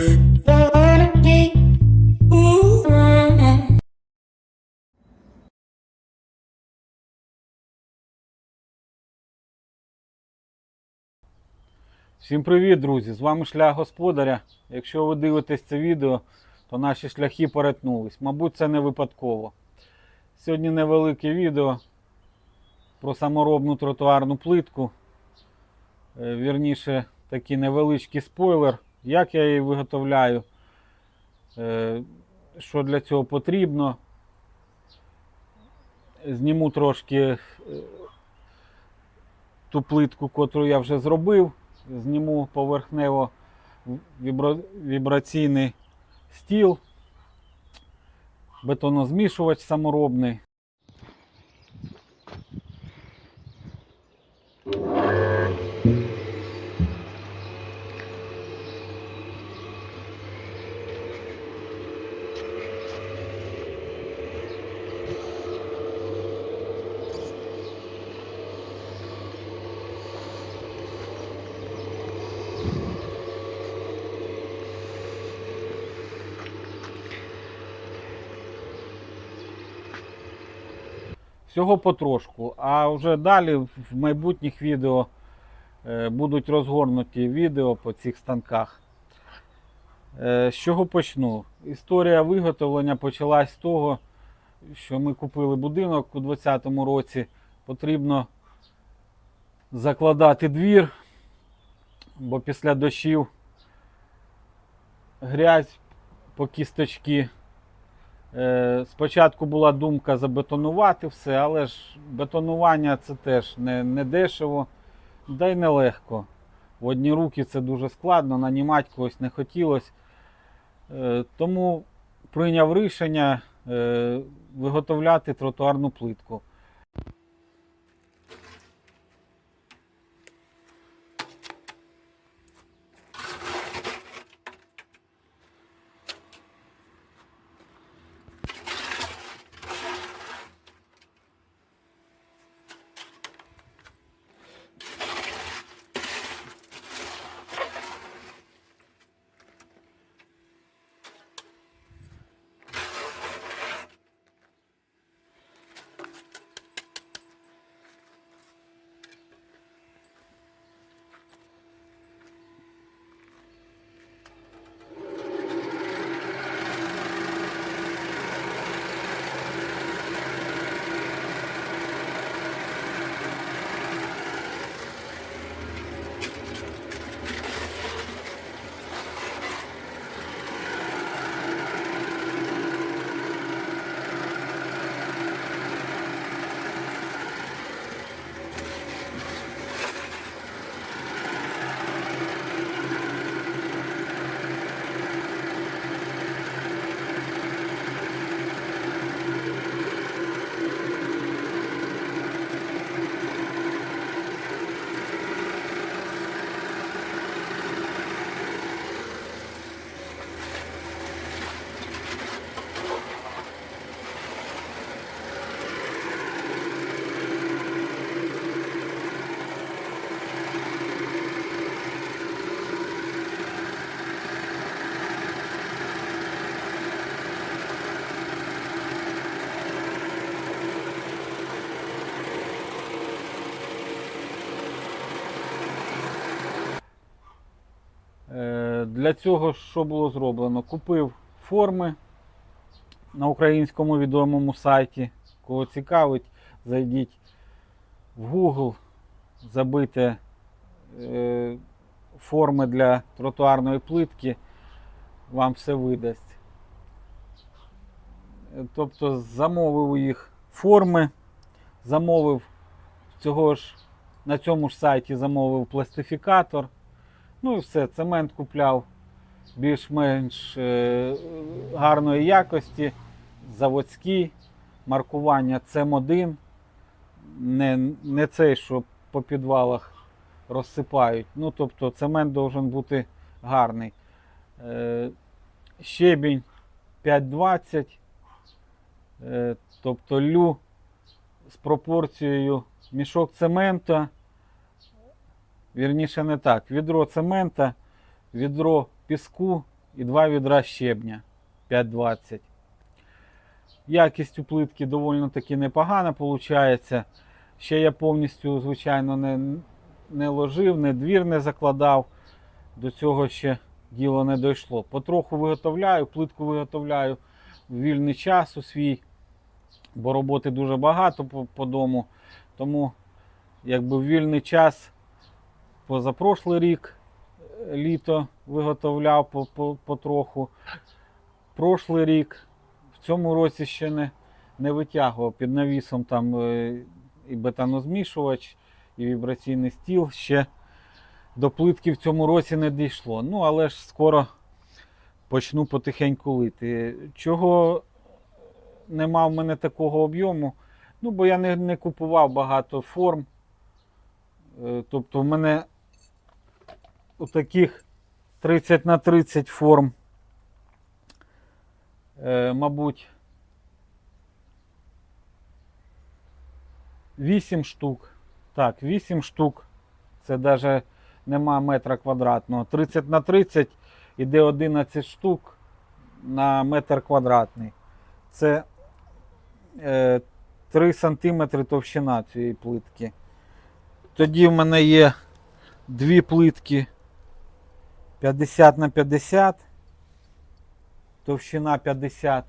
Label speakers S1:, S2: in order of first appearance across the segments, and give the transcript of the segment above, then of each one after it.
S1: Всім привіт, друзі! З вами шлях господаря. Якщо ви дивитесь це відео, то наші шляхи перетнулись. Мабуть, це не випадково. Сьогодні невелике відео про саморобну тротуарну плитку. Е, Вірніше, такий невеличкий спойлер, як я її виготовляю, е, що для цього потрібно. Зніму трошки е, ту плитку, котру я вже зробив зніму поверхнево вібраційний стіл, бетонозмішувач саморобний. Всього потрошку. А вже далі в майбутніх відео е, будуть розгорнуті відео по цих станках. Е, З чого почну? Історія виготовлення почалась з того, що ми купили будинок у 2020 році. Потрібно закладати двір, бо після дощів грязь по кісточки. Е, Спочатку була думка забетонувати все, але ж бетонування це теж не, не дешево, да й нелегко. В одні руки це дуже складно, нанімати когось не хотілося. Е, Тому прийняв рішення е, виготовляти тротуарну плитку. Для цього що було зроблено? Купив форми на українському відомому сайті. Кого цікавить, зайдіть в Google, забийте е, форми для тротуарної плитки, вам все видасть. Тобто замовив їх форми, замовив цього ж, на цьому ж сайті замовив пластифікатор. Ну і все, цемент купляв більш-менш е, гарної якості, заводський, маркування ЦЕМ1, не, не цей, що по підвалах розсипають. Ну, тобто цемент должен бути гарний. Е, щебінь 5,20, е, тобто лю з пропорцією мішок цемента. Вірніше не так. Відро цемента, відро піску і два відра щебня 5,20. Якість у плитки доволі таки непогана виходить. Ще я повністю, звичайно, не, не ложив, не двір не закладав. До цього ще діло не дійшло. Потроху виготовляю, плитку виготовляю в вільний час у свій, бо роботи дуже багато по, по дому. Тому якби в вільний час позапрошлий рік е, літо виготовляв по, по, потроху. Прошлий рік, в цьому році ще не, не витягував під навісом там е, і бетонозмішувач, і вібраційний стіл. Ще до плитки в цьому році не дійшло. Ну, але ж скоро почну потихеньку лити. Чого нема в мене такого об'єму? Ну, бо я не, не купував багато форм. Е, Тобто в мене у таких 30 на 30 форм, е, мабуть, 8 штук. Так, 8 штук. Це навіть нема метра квадратного. 30 на 30 іде 11 штук на метр квадратний. Це е, 3 см товщина цієї плитки. Тоді в мене є дві плитки 50 на 50, товщина 50,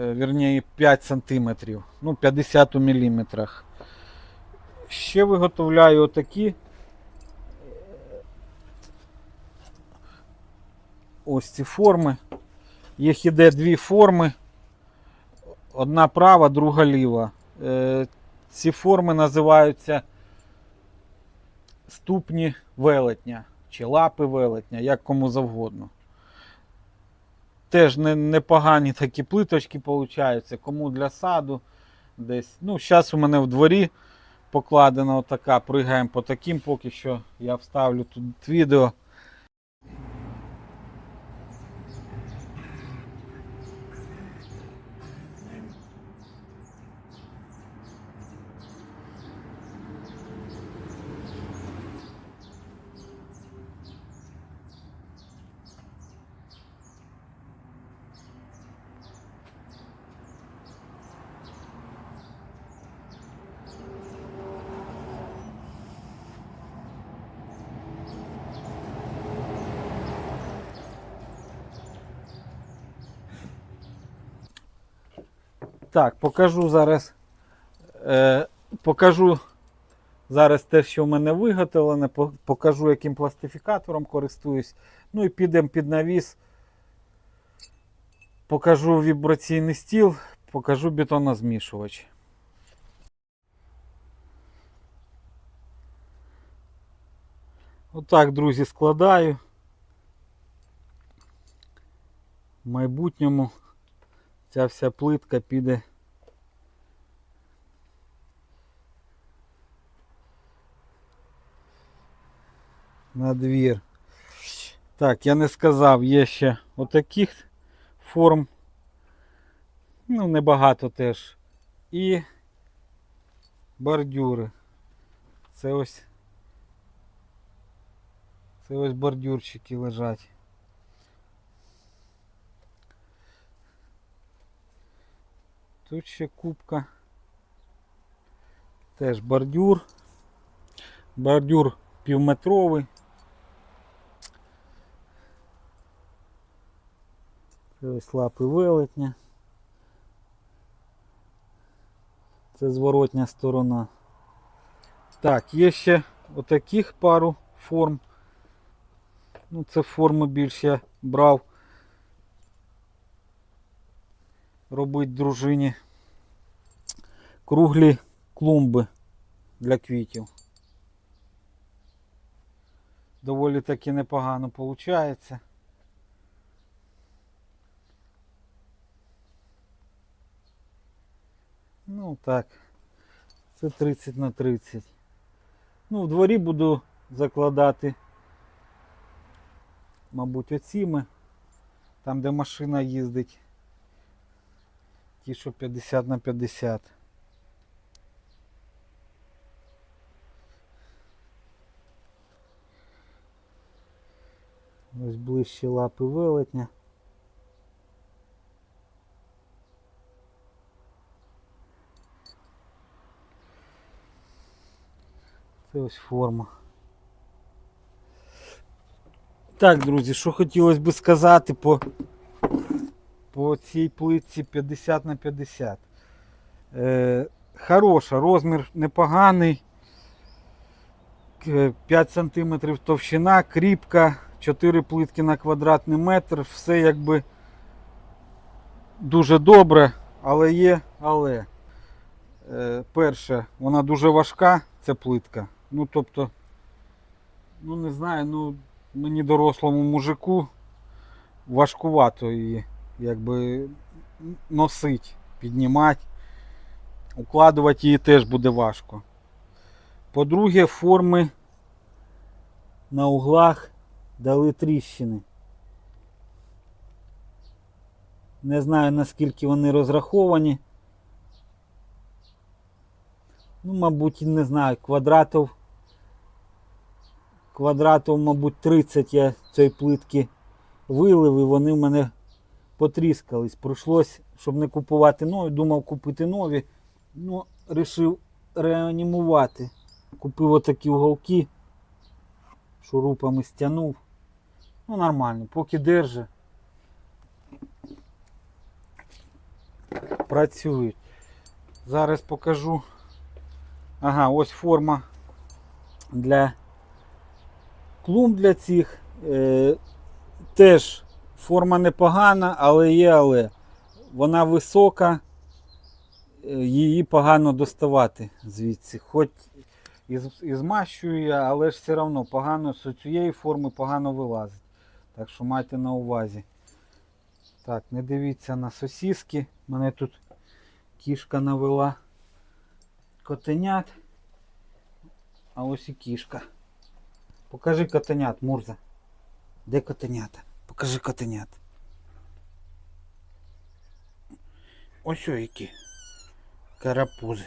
S1: е, вірніше 5 сантиметрів, ну 50 у міліметрах. Ще виготовляю отакі. Ось ці форми. Їх іде дві форми. Одна права, друга ліва. Е, Ці форми називаються ступні велетня чи лапи велетня, як кому завгодно. Теж не- непогані такі плиточки получаються, кому для саду десь. Ну, зараз у мене в дворі покладена отака, пригаємо по таким, поки що я вставлю тут відео. Так, покажу зараз. Е, покажу зараз те, що в мене виготовлене, покажу, яким пластифікатором користуюсь. Ну і підемо під навіс. Покажу вібраційний стіл, покажу бетонозмішувач. Отак, друзі, складаю. В майбутньому ця вся плитка піде. На двір. Так, я не сказав, є ще отаких форм. Ну, небагато теж. І бордюри. Це ось. Це ось бордюрчики лежать. Тут ще кубка. Теж бордюр. Бордюр півметровий. Ось лапи велетня. Це зворотня сторона. Так, є ще отаких пару форм. Ну, це форми більше брав. Робити дружині круглі клумби для квітів. Доволі таки непогано виходить. Ну так, це 30 на 30. Ну, в дворі буду закладати, мабуть, оціми, там де машина їздить. Ті, що 50 на 50. Ось ближче лапи велетня. Це ось форма. Так, друзі, що хотілося би сказати по, по цій плитці 50 на 50. Е, хороша, розмір непоганий. 5 см товщина, кріпка, 4 плитки на квадратний метр, все якби дуже добре, але є, але. Е, перше, вона дуже важка, ця плитка. Ну, тобто, ну не знаю, ну мені дорослому мужику важкувато її якби носить, піднімати. Укладувати її теж буде важко. По-друге, форми на углах дали тріщини. Не знаю наскільки вони розраховані. Ну, мабуть, не знаю, квадратів. Квадратів, мабуть, 30 я цієї плитки вилив і вони в мене потріскались. Прийшлось, щоб не купувати нові, думав купити нові. Ну, вирішив реанімувати. Купив отакі уголки, шурупами стягнув. Ну, нормально, поки держи. Працюють. Зараз покажу. Ага, ось форма для клумб для цих. Е, теж форма непогана, але є але. Вона висока, е, її погано доставати звідси. Хоч і, і змащую я, але ж все одно погано з цієї форми погано вилазить. Так що майте на увазі. Так, не дивіться на сосіски. Мене тут кішка навела котенят. А ось і кішка. Покажи котенят, Мурза. Де котенята? Покажи котенят. Ось о які. Карапузи.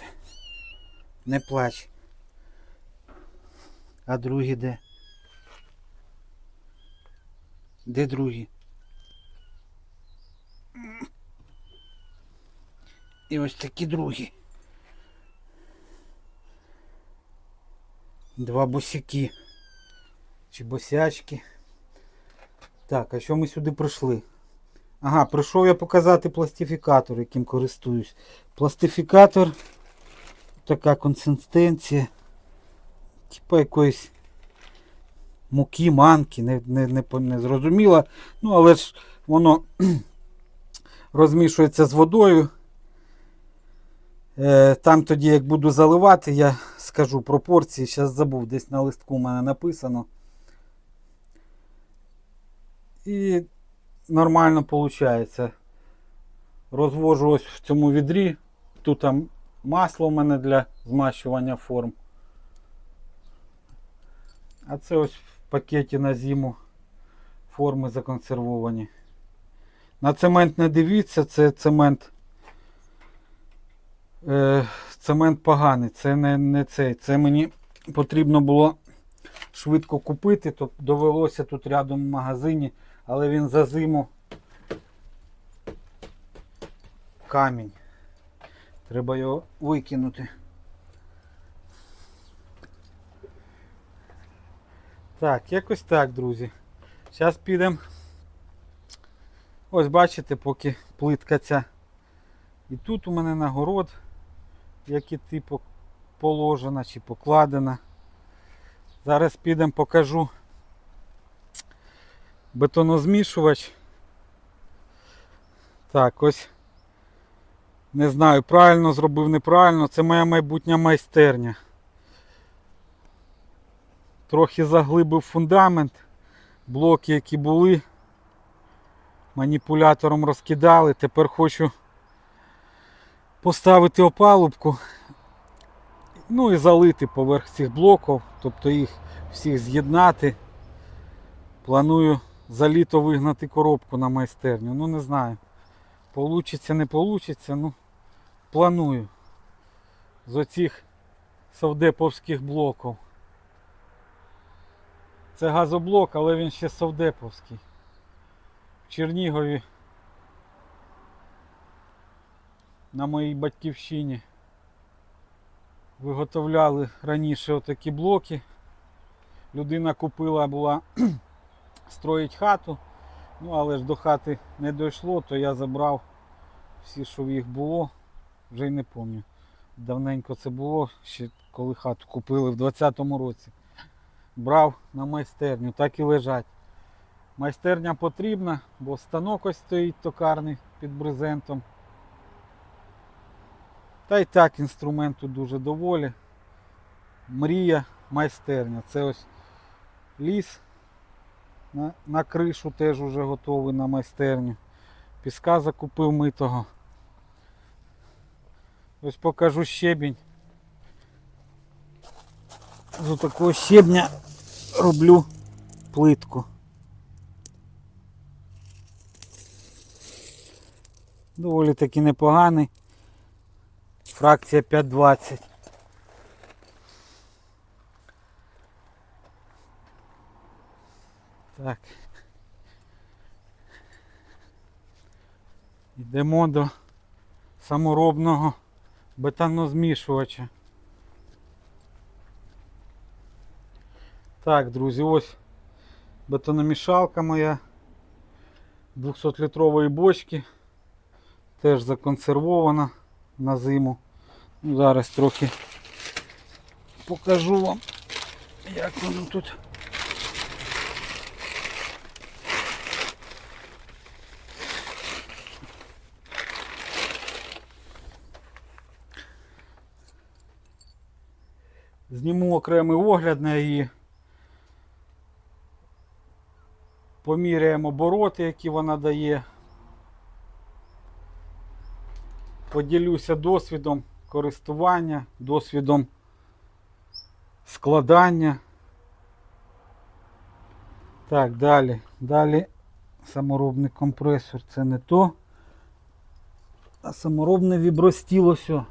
S1: Не плач. А другі де? Де другі? І ось такі другі. Два босяки. Чи босячки. Так, а що ми сюди прийшли? Ага, прийшов я показати пластифікатор, яким користуюсь. Пластифікатор. Така консистенція. Типа якоїсь муки, манки, не, не, не, не зрозуміло. Ну, але ж воно розмішується з водою. Е, Там тоді, як буду заливати, я скажу пропорції. Зараз забув, десь на листку у мене написано. І нормально виходить. Розвожу ось в цьому відрі. Тут там масло у мене для змащування форм. А це ось в пакеті на зиму форми законсервовані. На цемент не дивіться, це цемент. Е, цемент поганий, це не, не цей. Це мені потрібно було швидко купити, то довелося тут рядом в магазині, але він за зиму камінь. Треба його викинути. Так, якось так, друзі. Зараз підемо. Ось бачите, поки плитка ця. І тут у мене нагород, як і типу положена чи покладена. Зараз підемо покажу бетонозмішувач. Так, ось. Не знаю, правильно зробив, неправильно. Це моя майбутня майстерня. Трохи заглибив фундамент. Блоки, які були, маніпулятором розкидали. Тепер хочу поставити опалубку. Ну і залити поверх цих блоків, тобто їх всіх з'єднати. Планую за літо вигнати коробку на майстерню. Ну не знаю. Получиться, не получиться, ну планую. З оцих совдеповських блоків. Це газоблок, але він ще совдеповський. В Чернігові. На моїй батьківщині. Виготовляли раніше отакі блоки. Людина купила була строїть хату. Ну, але ж до хати не дійшло, то я забрав всі, що в їх було. Вже й не пам'ятаю. Давненько це було, ще коли хату купили в 20-му році. Брав на майстерню, так і лежать. Майстерня потрібна, бо станок ось стоїть токарний під брезентом. Та й так інструменту дуже доволі. Мрія майстерня. Це ось ліс на, на кришу теж уже готовий на майстерню. Піска закупив митого. Ось покажу щебінь. З такого щебня роблю плитку. Доволі таки непоганий. Фракція 520. Так. Йдемо до саморобного бетонозмішувача. Так, друзі, ось бетономішалка моя 200-літрової бочки. Теж законсервована на зиму. Ну, Зараз трохи покажу вам, як воно тут. Зніму окремий огляд на її. Поміряємо обороти, які вона дає. Поділюся досвідом користування, досвідом складання. Так, далі. Далі саморобний компресор це не то. А саморобне вібростіл ось о,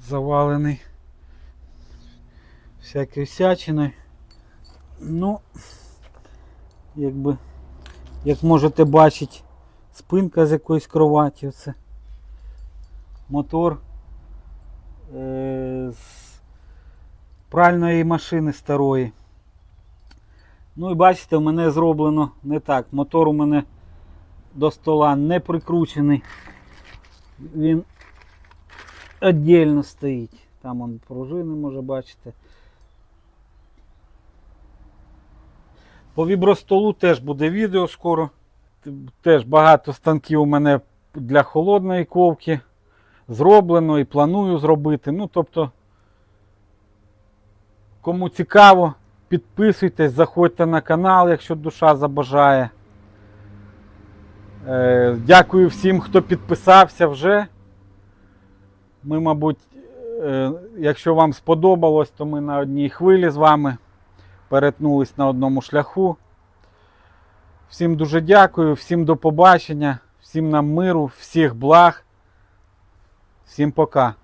S1: завалений всякою всячиною. Ну, якби, як можете бачити, спинка з якоїсь кроваті. Оце. Мотор е- з пральної машини старої. Ну і бачите, в мене зроблено не так. Мотор у мене до стола не прикручений. Він віддільно стоїть. Там он пружини може бачите. По вібростолу теж буде відео скоро. Теж багато станків у мене для холодної ковки зроблено і планую зробити. Ну, тобто, кому цікаво, підписуйтесь, заходьте на канал, якщо душа забажає. Е, дякую всім, хто підписався вже. Ми, мабуть, е, якщо вам сподобалось, то ми на одній хвилі з вами перетнулись на одному шляху. Всім дуже дякую, всім до побачення, всім нам миру, всіх благ. Всім пока.